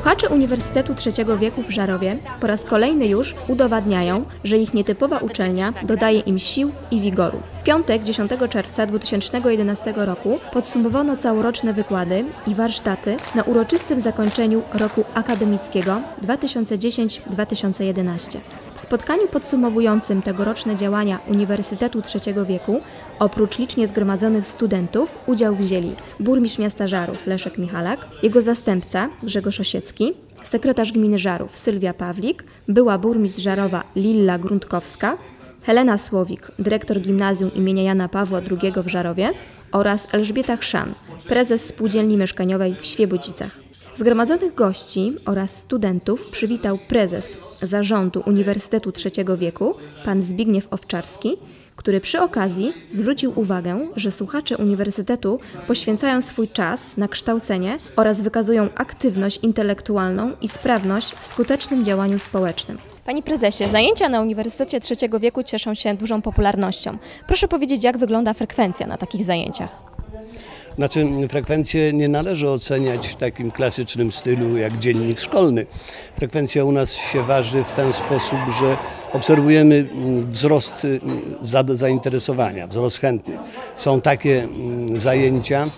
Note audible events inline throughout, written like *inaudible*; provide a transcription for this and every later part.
Słuchacze Uniwersytetu Trzeciego Wieku w Żarowie po raz kolejny już udowadniają, że ich nietypowa uczelnia dodaje im sił i wigoru. W piątek 10 czerwca 2011 roku podsumowano całoroczne wykłady i warsztaty na uroczystym zakończeniu roku akademickiego 2010-2011. W spotkaniu podsumowującym tegoroczne działania Uniwersytetu Trzeciego Wieku oprócz licznie zgromadzonych studentów udział wzięli burmistrz miasta Żarów Leszek Michalak, jego zastępca Grzegorz Osiecki, sekretarz gminy Żarów Sylwia Pawlik, była burmistrz Żarowa Lilla Grundkowska, Helena Słowik, dyrektor gimnazjum imienia Jana Pawła II w Żarowie oraz Elżbieta Chrzan, prezes spółdzielni mieszkaniowej w Świebodzicach. Zgromadzonych gości oraz studentów przywitał prezes zarządu Uniwersytetu Trzeciego Wieku, pan Zbigniew Owczarski, który przy okazji zwrócił uwagę, że słuchacze uniwersytetu poświęcają swój czas na kształcenie oraz wykazują aktywność intelektualną i sprawność w skutecznym działaniu społecznym. Panie prezesie, zajęcia na Uniwersytecie Trzeciego Wieku cieszą się dużą popularnością. Proszę powiedzieć, jak wygląda frekwencja na takich zajęciach? Znaczy, frekwencję nie należy oceniać w takim klasycznym stylu jak dziennik szkolny. Frekwencja u nas się waży w ten sposób, że obserwujemy mm, wzrost mm, zainteresowania, wzrost chętnych. Są takie mm, zajęcia,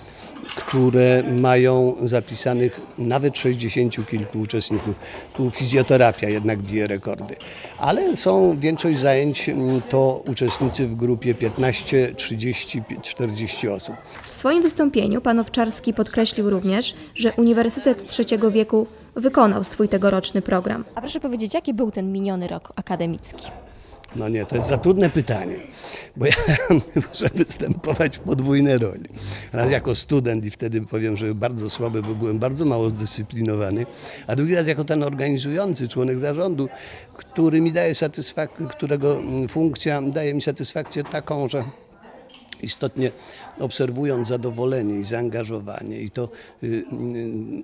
które mają zapisanych nawet 60 kilku uczestników. Tu fizjoterapia jednak bije rekordy. Ale są większość zajęć to uczestnicy w grupie 15, 30, 40 osób. W swoim wystąpieniu pan Owczarski podkreślił również, że Uniwersytet Trzeciego Wieku wykonał swój tegoroczny program. A proszę powiedzieć, jaki był ten miniony rok akademicki? No nie, to jest za trudne pytanie, bo ja *laughs* muszę występować w podwójnej roli. Raz jako student i wtedy powiem, że bardzo słaby, bo byłem bardzo mało zdyscyplinowany, a drugi raz jako ten organizujący członek zarządu, który mi daje satysfakcję, którego funkcja daje mi satysfakcję taką, że istotnie obserwując zadowolenie i zaangażowanie i to y, y,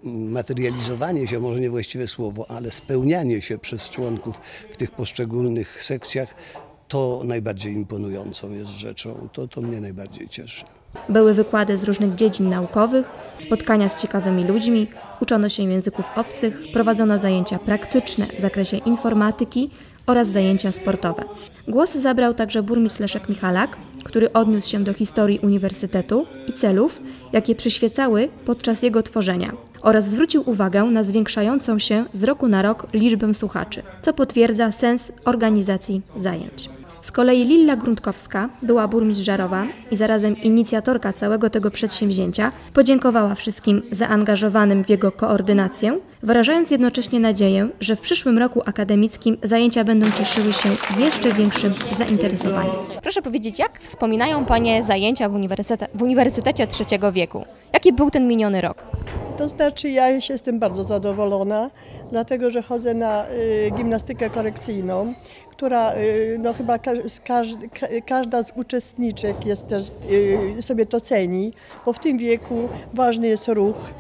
materializowanie się, może niewłaściwe słowo, ale spełnianie się przez członków w tych poszczególnych sekcjach, to najbardziej imponującą jest rzeczą. To, to mnie najbardziej cieszy. Były wykłady z różnych dziedzin naukowych, spotkania z ciekawymi ludźmi, uczono się języków obcych, prowadzono zajęcia praktyczne w zakresie informatyki oraz zajęcia sportowe. Głos zabrał także burmistrz Leszek Michalak, który odniósł się do historii uniwersytetu i celów, jakie przyświecały podczas jego tworzenia oraz zwrócił uwagę na zwiększającą się z roku na rok liczbę słuchaczy, co potwierdza sens organizacji zajęć. Z kolei Lilla Grundkowska, była burmistrz Żarowa i zarazem inicjatorka całego tego przedsięwzięcia, podziękowała wszystkim zaangażowanym w jego koordynację, wyrażając jednocześnie nadzieję, że w przyszłym roku akademickim zajęcia będą cieszyły się jeszcze większym zainteresowaniem. Proszę powiedzieć, jak wspominają Panie zajęcia w, uniwersyte w Uniwersytecie Trzeciego Wieku? Jaki był ten miniony rok? To znaczy ja jestem bardzo zadowolona, dlatego że chodzę na y, gimnastykę korekcyjną, która y, no chyba każda z uczestniczek jest też, y, sobie to ceni, bo w tym wieku ważny jest ruch,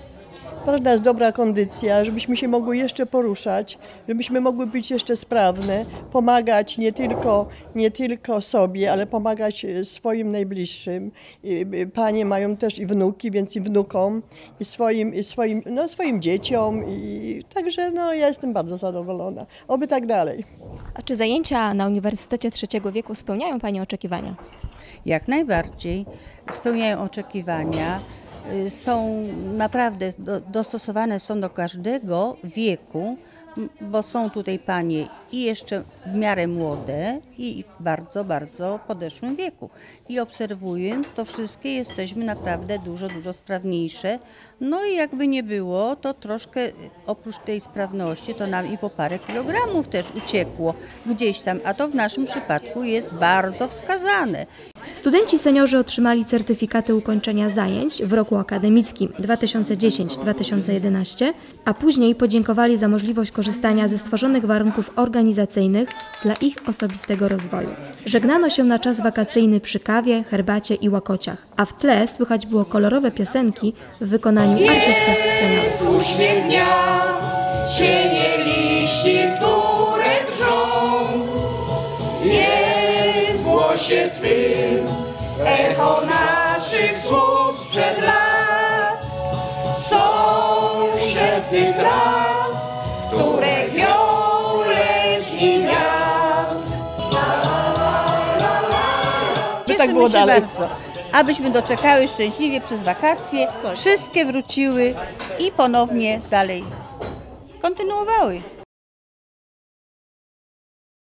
Ważna jest dobra kondycja, żebyśmy się mogły jeszcze poruszać, żebyśmy mogły być jeszcze sprawne, pomagać nie tylko, nie tylko sobie, ale pomagać e, swoim najbliższym. E, panie mają też i wnuki, więc i wnukom, i swoim, i swoim, no, swoim dzieciom. I, także no, ja jestem bardzo zadowolona. Oby tak dalej. A czy zajęcia na Uniwersytecie Trzeciego Wieku spełniają Pani oczekiwania? Jak najbardziej spełniają oczekiwania. Y, są naprawdę dostosowane są do każdego wieku, bo są tutaj panie i jeszcze w miarę młode i bardzo, bardzo podeszłym wieku. I obserwując to wszystkie jesteśmy naprawdę dużo, dużo sprawniejsze. No i jakby nie było, to troszkę oprócz tej sprawności to nam i po parę kilogramów też uciekło gdzieś tam, a to w naszym przypadku jest bardzo wskazane. Studenci seniorzy otrzymali certyfikaty ukończenia zajęć w roku akademickim 2010-2011, a później podziękowali za możliwość korzystania ze stworzonych warunków organizacyjnych dla ich osobistego rozwoju. Żegnano się na czas wakacyjny przy kawie, herbacie i łakociach, a w tle słychać było kolorowe piosenki w wykonaniu artystów seniorów. Cienie głosie Twym echo naszych słów sprzed lat. Są szepty traw, które gnią leśni wiatr. Tak było dalej. Bardzo abyśmy doczekały szczęśliwie przez wakacje, wszystkie wróciły i ponownie dalej kontynuowały.